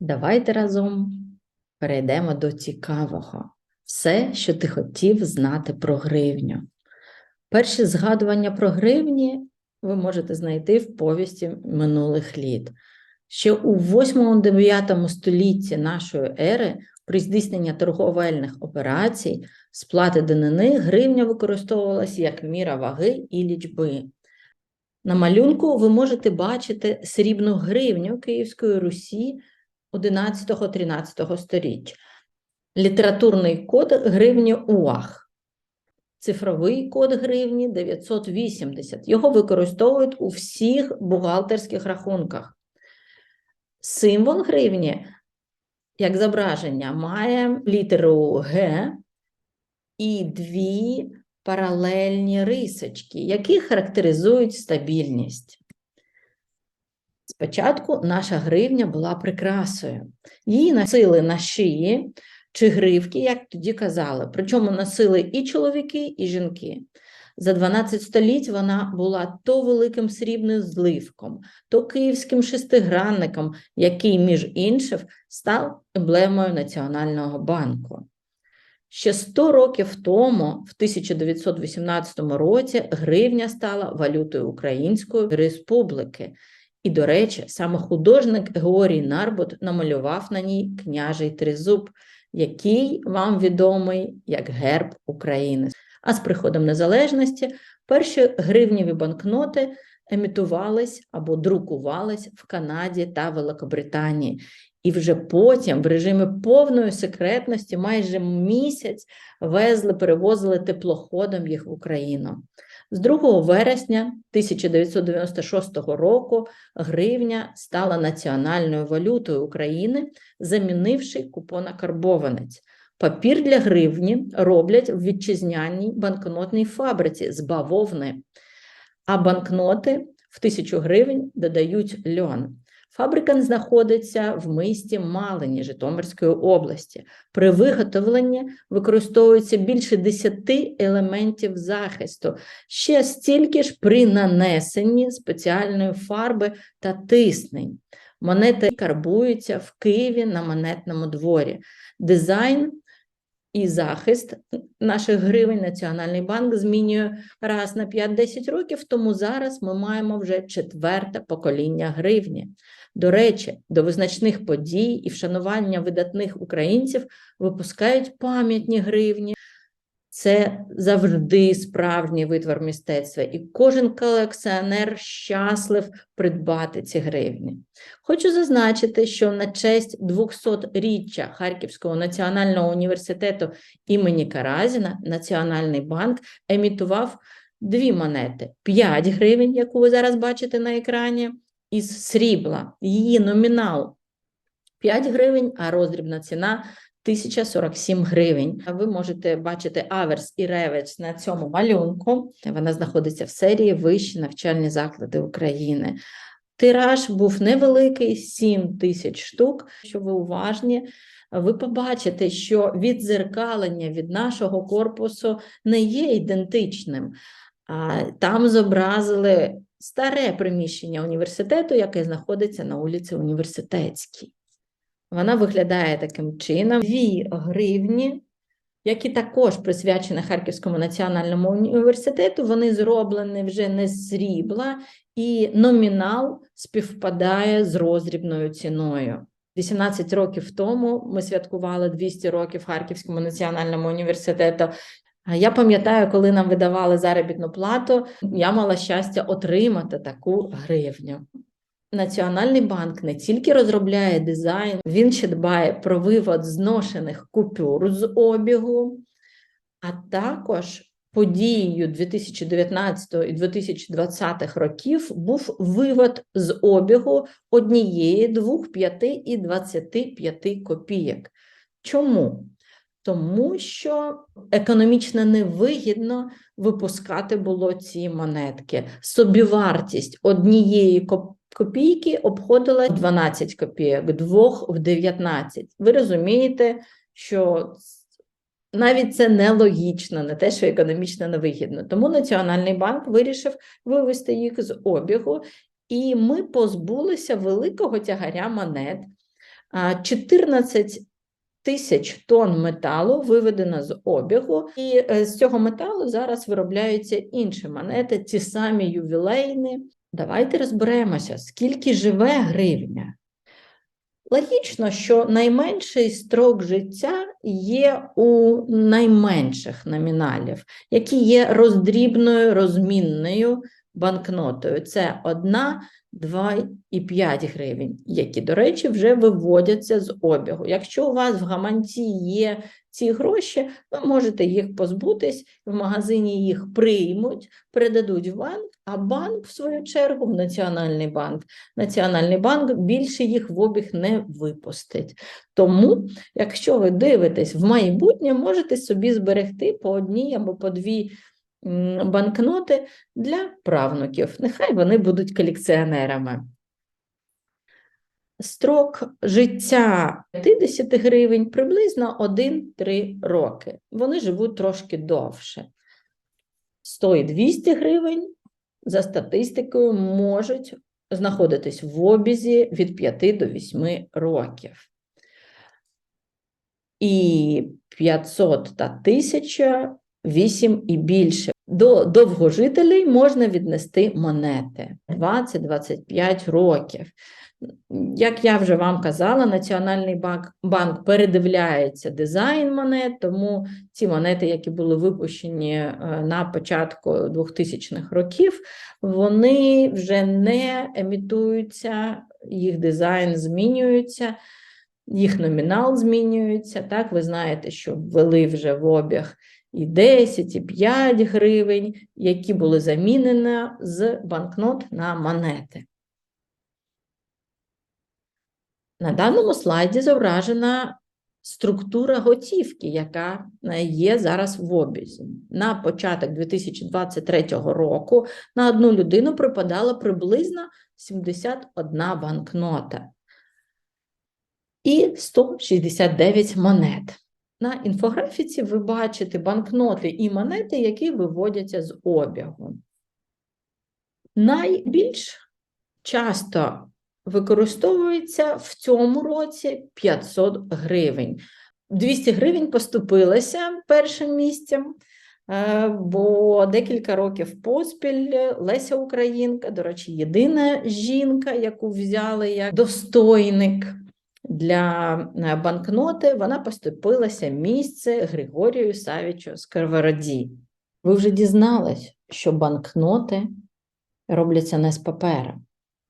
Давайте разом перейдемо до цікавого. Все, що ти хотів знати про гривню. Перші згадування про гривні ви можете знайти в повісті минулих літ. Ще у 8-9 столітті нашої ери при здійсненні торговельних операцій сплати данини гривня використовувалася як міра ваги і лічби. На малюнку ви можете бачити срібну гривню Київської Русі 11-13 століття. Літературний код гривні УАХ. Цифровий код гривні 980. Його використовують у всіх бухгалтерських рахунках. Символ гривні, як зображення, має літеру Г і дві паралельні рисочки, які характеризують стабільність. Спочатку наша гривня була прикрасою. Її носили на шиї чи гривки, як тоді казали. Причому носили і чоловіки, і жінки. За 12 століть вона була то великим срібним зливком, то київським шестигранником, який, між іншим, став емблемою Національного банку. Ще 100 років тому, в 1918 році, гривня стала валютою Української Республіки. І, до речі, саме художник Георгій Нарбут намалював на ній княжий тризуб, який вам відомий як герб України. А з приходом незалежності перші гривніві банкноти емітувались або друкувались в Канаді та Великобританії. І вже потім, в режимі повної секретності, майже місяць везли, перевозили теплоходом їх в Україну. З 2 вересня 1996 року гривня стала національною валютою України, замінивши купонокарбованець. Папір для гривні роблять в вітчизняній банкнотній фабриці з бавовни, а банкноти в тисячу гривень додають льон. Фабрика знаходиться в місті Малині Житомирської області. При виготовленні використовується більше 10 елементів захисту, ще стільки ж при нанесенні спеціальної фарби та тиснень. Монети карбуються в Києві на монетному дворі. Дизайн і захист наших гривень Національний банк змінює раз на 5-10 років, тому зараз ми маємо вже четверте покоління гривні. До речі, до визначних подій і вшанування видатних українців випускають пам'ятні гривні. Це завжди справжній витвор мистецтва, і кожен колекціонер щаслив придбати ці гривні. Хочу зазначити, що на честь 200-річчя Харківського національного університету імені Каразіна Національний банк емітував дві монети: 5 гривень, яку ви зараз бачите на екрані, із срібла. Її номінал 5 гривень, а роздрібна ціна 1047 гривень. Ви можете бачити аверс і реверс на цьому малюнку. Вона знаходиться в серії Вищі навчальні заклади України. Тираж був невеликий, 7 тисяч штук. Що ви уважні, ви побачите, що віддзеркалення від нашого корпусу не є ідентичним. Там зобразили старе приміщення університету, яке знаходиться на вулиці Університетській. Вона виглядає таким чином. Дві гривні, які також присвячені Харківському національному університету, вони зроблені вже не з срібла, і номінал співпадає з роздрібною ціною. 18 років тому ми святкували 200 років Харківському національному університету. Я пам'ятаю, коли нам видавали заробітну плату, я мала щастя отримати таку гривню. Національний банк не тільки розробляє дизайн, він ще дбає про вивод зношених купюр з обігу, а також подією 2019 і 2020 років був вивод з обігу однієї, двох, п'яти і 25 копійок. Чому? Тому що економічно невигідно випускати було ці монетки. Собівартість однієї копійки обходила 12 копійок, двох в 19. Ви розумієте, що навіть це нелогічно, не те, що економічно невигідно. Тому Національний банк вирішив вивести їх з обігу, і ми позбулися великого тягаря монет. 14 тисяч тонн металу виведено з обігу, і е, з цього металу зараз виробляються інші монети, ті самі ювілейні. Давайте розберемося, скільки живе гривня. Логічно, що найменший строк життя є у найменших номіналів, які є роздрібною розмінною банкнотою. Це 1, 2 і 5 гривень, які, до речі, вже виводяться з обігу. Якщо у вас в гаманці є ці гроші, ви можете їх позбутись, в магазині їх приймуть, передадуть в банк, а банк, в свою чергу, в Національний банк. Національний банк більше їх в обіг не випустить. Тому, якщо ви дивитесь в майбутнє, можете собі зберегти по одній або по дві банкноти для правнуків. Нехай вони будуть колекціонерами. Строк життя 50 гривень приблизно 1-3 роки. Вони живуть трошки довше. 100 і 200 гривень, за статистикою, можуть знаходитись в обізі від 5 до 8 років. І 500 та 1000 – 8 і більше. До довгожителей можна віднести монети 20-25 років. Як я вже вам казала, Національний банк, банк передивляється дизайн монет, тому ці монети, які були випущені е, на початку 2000-х років, вони вже не емітуються, їх дизайн змінюється, їх номінал змінюється. Так, ви знаєте, що ввели вже в обіг і 10, і 5 гривень, які були замінені з банкнот на монети. На даному слайді зображена структура готівки, яка є зараз в обізі. На початок 2023 року на одну людину припадала приблизно 71 банкнота і 169 монет. На інфографіці ви бачите банкноти і монети, які виводяться з обігу. Найбільш часто використовується в цьому році 500 гривень. 200 гривень поступилася першим місцем, е, бо декілька років поспіль Леся Українка, до речі, єдина жінка, яку взяли як достойник для е, банкноти, вона поступилася місце Григорію Савічу Сковороді. Ви вже дізнались, що банкноти робляться не з папера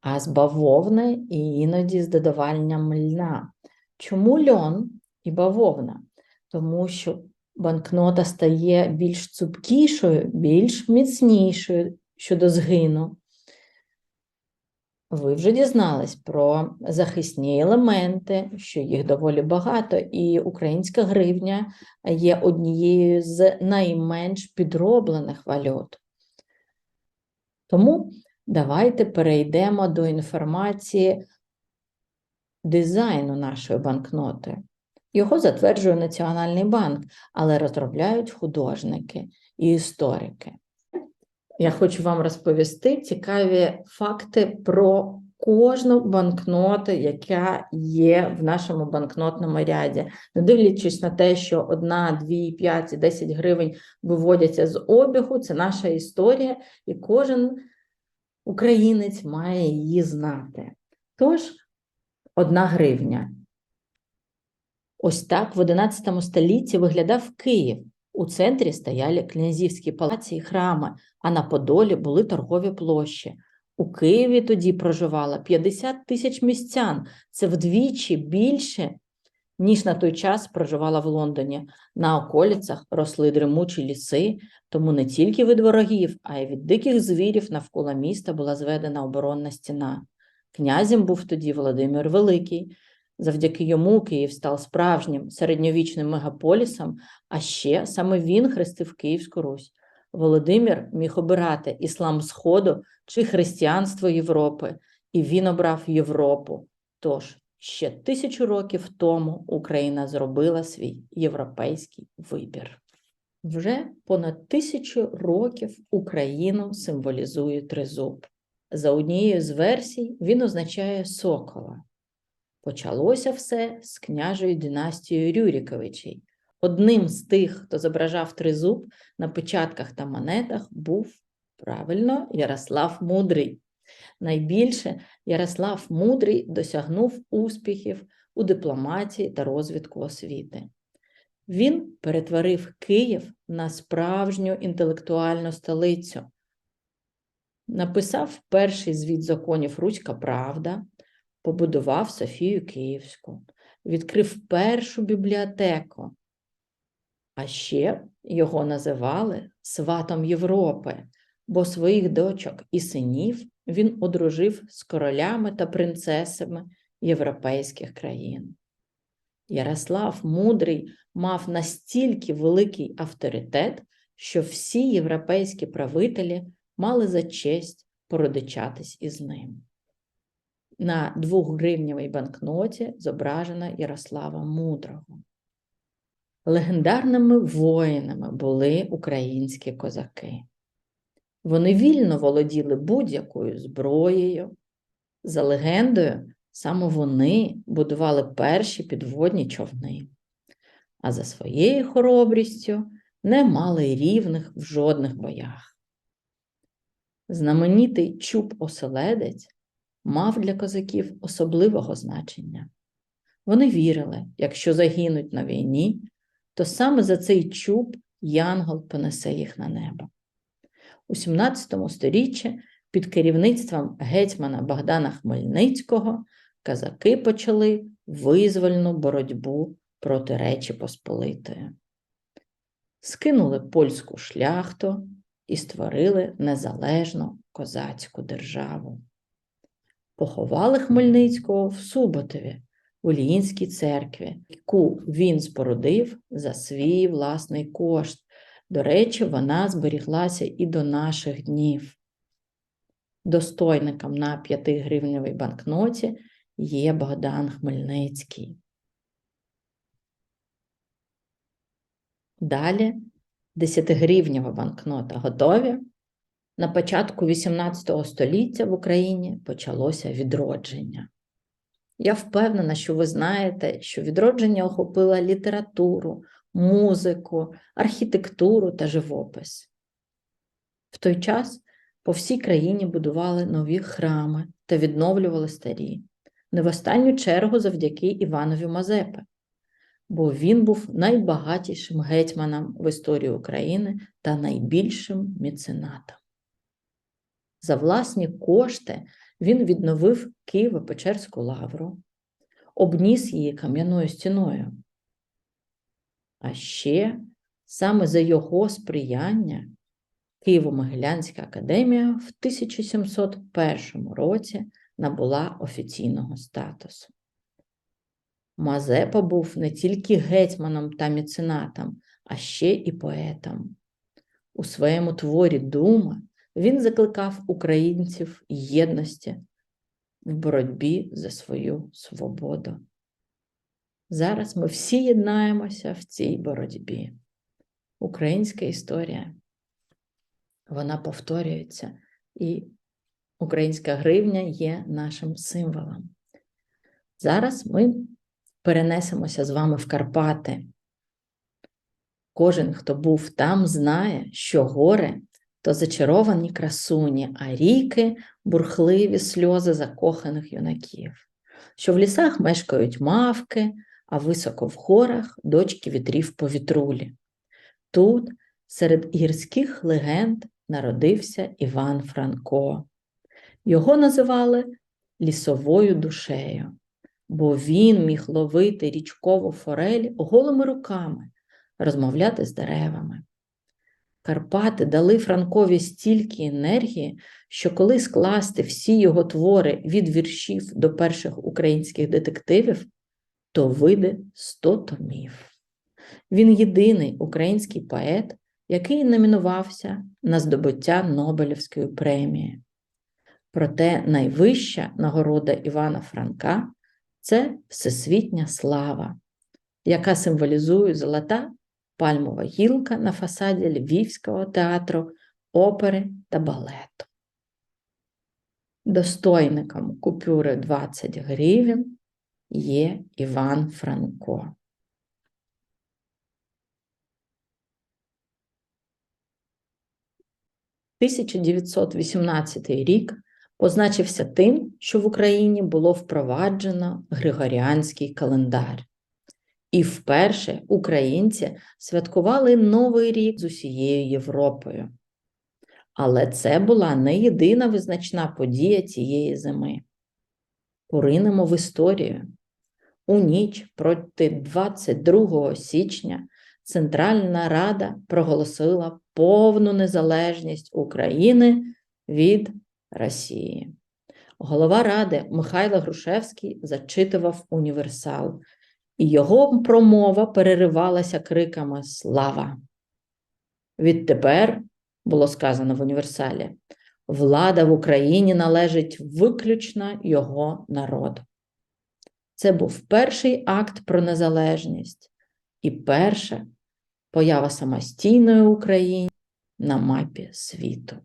а з бавовни і іноді з додаванням льна. Чому льон і бавовна? Тому що банкнота стає більш цупкішою, більш міцнішою щодо згину. Ви вже дізнались про захисні елементи, що їх доволі багато, і українська гривня є однією з найменш підроблених валют. Тому Давайте перейдемо до інформації дизайну нашої банкноти. Його затверджує Національний банк, але розробляють художники і історики. Я хочу вам розповісти цікаві факти про кожну банкноту, яка є в нашому банкнотному ряді. Не дивлячись на те, що 1, 2, 5 і 10 гривень виводяться з обігу, це наша історія, і кожен українець має її знати. Тож, одна гривня. Ось так в XI столітті виглядав Київ. У центрі стояли князівські палаці і храми, а на Подолі були торгові площі. У Києві тоді проживало 50 тисяч містян. Це вдвічі більше, ніж на той час проживала в Лондоні. На околицях росли дремучі ліси, тому не тільки від ворогів, а й від диких звірів навколо міста була зведена оборонна стіна. Князем був тоді Володимир Великий. Завдяки йому Київ став справжнім середньовічним мегаполісом, а ще саме він хрестив Київську Русь. Володимир міг обирати іслам Сходу чи християнство Європи, і він обрав Європу. Тож ще тисячу років тому Україна зробила свій європейський вибір. Вже понад тисячу років Україну символізує тризуб. За однією з версій, він означає сокола. Почалося все з княжою династією Рюріковичей. Одним з тих, хто зображав тризуб на печатках та монетах, був правильно Ярослав Мудрий. Найбільше Ярослав Мудрий досягнув успіхів у дипломатії та розвитку освіти. Він перетворив Київ на справжню інтелектуальну столицю. Написав перший звіт законів Руська Правда, побудував Софію Київську, відкрив першу бібліотеку, а ще його називали сватом Європи, бо своїх дочок і синів він одружив з королями та принцесами європейських країн. Ярослав Мудрий мав настільки великий авторитет, що всі європейські правителі мали за честь породичатись із ним. На двохгривневій банкноті зображена Ярослава Мудрого. Легендарними воїнами були українські козаки. Вони вільно володіли будь-якою зброєю. За легендою, саме вони будували перші підводні човни, а за своєю хоробрістю не мали рівних в жодних боях. Знаменитий чуб оселедець мав для козаків особливого значення. Вони вірили, якщо загинуть на війні, то саме за цей чуб Янгол понесе їх на небо. У 17 сторіччі під керівництвом гетьмана Богдана Хмельницького казаки почали визвольну боротьбу проти Речі Посполитої. Скинули польську шляхту і створили незалежну козацьку державу. Поховали Хмельницького в Суботові, в Уліїнській церкві, яку він спорудив за свій власний кошт. До речі, вона зберіглася і до наших днів. Достойником на 5 гривневій банкноті є Богдан Хмельницький. Далі 10-гривнева банкнота готові. На початку XVIII століття в Україні почалося відродження. Я впевнена, що ви знаєте, що відродження охопило літературу, музику, архітектуру та живопис. В той час по всій країні будували нові храми та відновлювали старі, не в останню чергу завдяки Іванові Мазепи, бо він був найбагатішим гетьманом в історії України та найбільшим меценатом. За власні кошти він відновив Києво-Печерську лавру, обніс її кам'яною стіною. А ще саме за його сприяння Києво-Могилянська академія в 1701 році набула офіційного статусу. Мазепа був не тільки гетьманом та меценатом, а ще і поетом. У своєму творі Дума він закликав українців єдності в боротьбі за свою свободу. Зараз ми всі єднаємося в цій боротьбі. Українська історія, вона повторюється, і українська гривня є нашим символом. Зараз ми перенесемося з вами в Карпати. Кожен, хто був там, знає, що гори то зачаровані красуні, а ріки бурхливі сльози закоханих юнаків, що в лісах мешкають мавки, а високо в горах дочки вітрів повітрулі. Тут, серед гірських легенд, народився Іван Франко. Його називали лісовою душею, бо він міг ловити річкову форель голими руками, розмовляти з деревами. Карпати дали Франкові стільки енергії, що коли скласти всі його твори від віршів до перших українських детективів, то вийде 100 томів. Він єдиний український поет, який номінувався на здобуття Нобелівської премії. Проте найвища нагорода Івана Франка це всесвітня слава, яка символізує золота пальмова гілка на фасаді Львівського театру опери та балету. Достойником купюри 20 гривень є Іван Франко. «1918 рік позначився тим, що в Україні було впроваджено Григоріанський календар. І вперше українці святкували Новий рік з усією Європою. Але це була не єдина визначна подія цієї зими. Поринемо в історію. У ніч проти 22 січня Центральна Рада проголосила повну незалежність України від Росії. Голова Ради Михайло Грушевський зачитував універсал, і його промова переривалася криками Слава! Відтепер, було сказано в універсалі, влада в Україні належить виключно його народу. Це був перший акт про незалежність і перша поява самостійної України на мапі світу.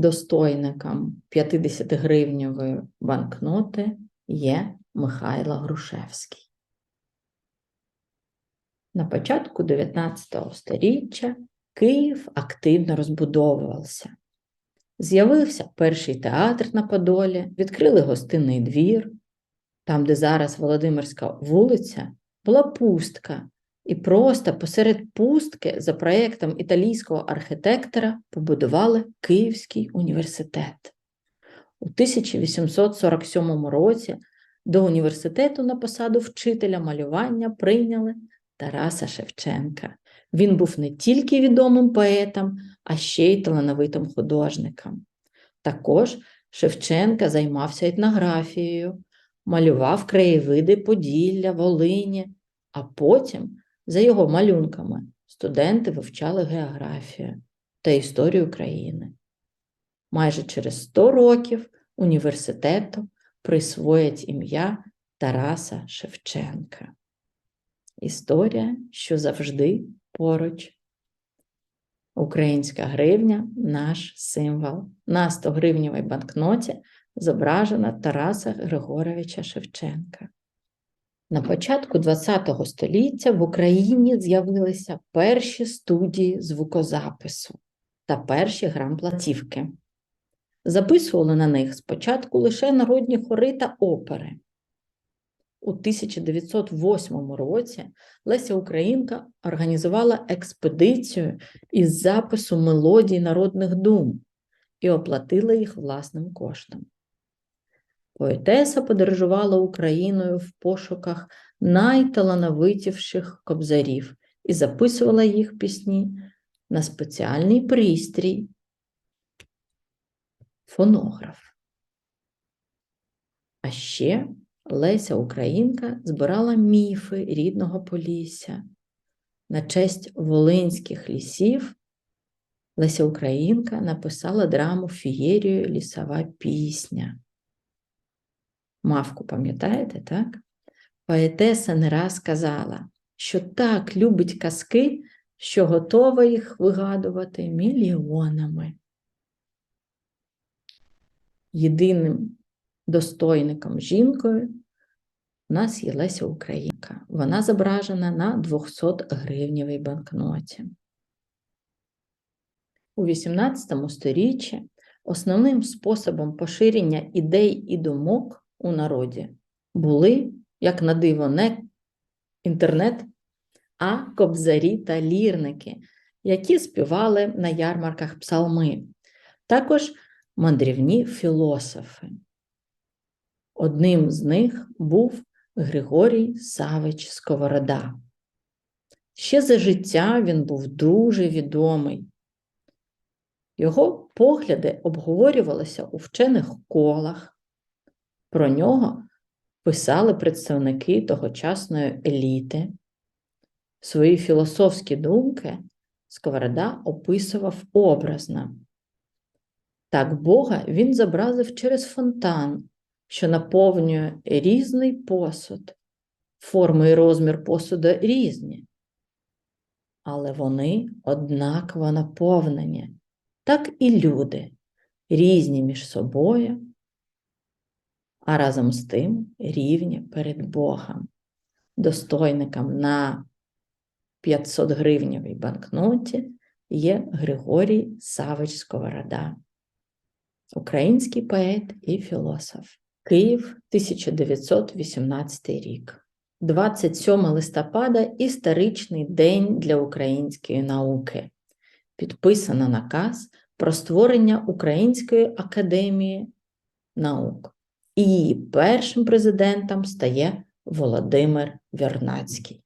Достойником 50-гривневої банкноти є Михайло Грушевський. На початку 19 століття Київ активно розбудовувався. З'явився перший театр на Подолі, відкрили гостинний двір. Там, де зараз Володимирська вулиця, була пустка, і просто посеред пустки за проєктом італійського архітектора побудували Київський університет. У 1847 році до університету на посаду вчителя малювання прийняли Тараса Шевченка. Він був не тільки відомим поетом, а ще й талановитим художником. Також Шевченка займався етнографією, малював краєвиди Поділля, Волині, а потім, за його малюнками, студенти вивчали географію та історію України. Майже через 100 років університету присвоять ім'я Тараса Шевченка. Історія, що завжди поруч. Українська гривня наш символ. На 100 гривнівій банкноті зображена Тараса Григоровича Шевченка. На початку ХХ століття в Україні з'явилися перші студії звукозапису та перші грамплатівки. Записували на них спочатку лише народні хори та опери. У 1908 році Леся Українка організувала експедицію із запису мелодій народних дум і оплатила їх власним коштом. Поетеса подорожувала Україною в пошуках найталановитіших кобзарів і записувала їх пісні на спеціальний пристрій фонограф. А ще Леся Українка збирала міфи рідного Полісся. На честь волинських лісів Леся Українка написала драму Фієрію Лісова пісня. Мавку, пам'ятаєте, так? Поетеса не раз казала, що так любить казки, що готова їх вигадувати мільйонами. Єдиним достойником жінкою у нас є Леся Українка. Вона зображена на 200 гривнівій банкноті. У XVIII сторіччі основним способом поширення ідей і думок у народі були, як на диво, не інтернет, а кобзарі та лірники, які співали на ярмарках псалми, також мандрівні філософи. Одним з них був Григорій Савич Сковорода. Ще за життя він був дуже відомий. Його погляди обговорювалися у вчених колах, про нього писали представники тогочасної еліти. Свої філософські думки Сковорода описував образно. Так Бога він зобразив через фонтан, що наповнює різний посуд, форми і розмір посуда різні. але вони однаково наповнені, так і люди, різні між собою, а разом з тим рівні перед Богом, достойником на 500 гривневій банкноті є Григорій Савич Сковорода, український поет і філософ. Київ, 1918 рік. 27 листопада історичний день для української науки. Підписано наказ про створення Української академії наук. І її першим президентом стає Володимир Вернацький,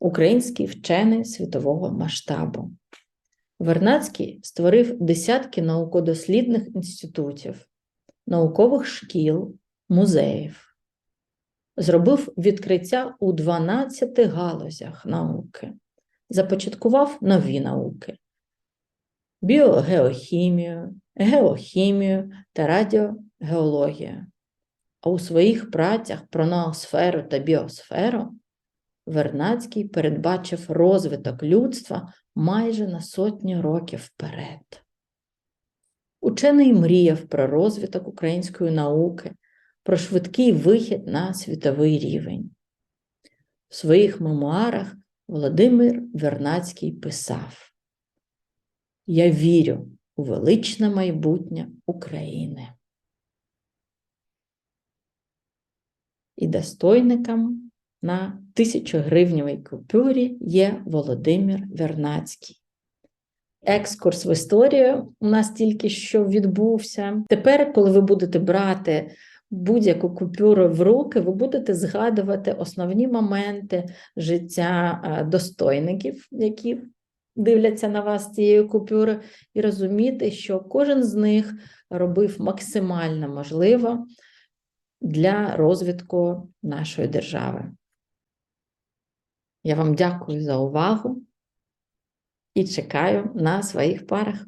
український вчений світового масштабу. Вернацький створив десятки науково-дослідних інститутів, наукових шкіл, музеїв. Зробив відкриття у 12 галузях науки, започаткував нові науки: біогеохімію, геохімію та радіогеологію. А у своїх працях про ноосферу та біосферу Вернацький передбачив розвиток людства майже на сотню років вперед. Учений мріяв про розвиток української науки про швидкий вихід на світовий рівень. В своїх мемуарах Володимир Вернацький писав: Я вірю у величне майбутнє України. І достойником на тисячогривневій купюрі є Володимир Вернацький. Екскурс в історію у нас тільки що відбувся. Тепер, коли ви будете брати будь-яку купюру в руки, ви будете згадувати основні моменти життя достойників, які дивляться на вас цією купюрою, і розуміти, що кожен з них робив максимально можливо для розвитку нашої держави. Я вам дякую за увагу і чекаю на своїх парах.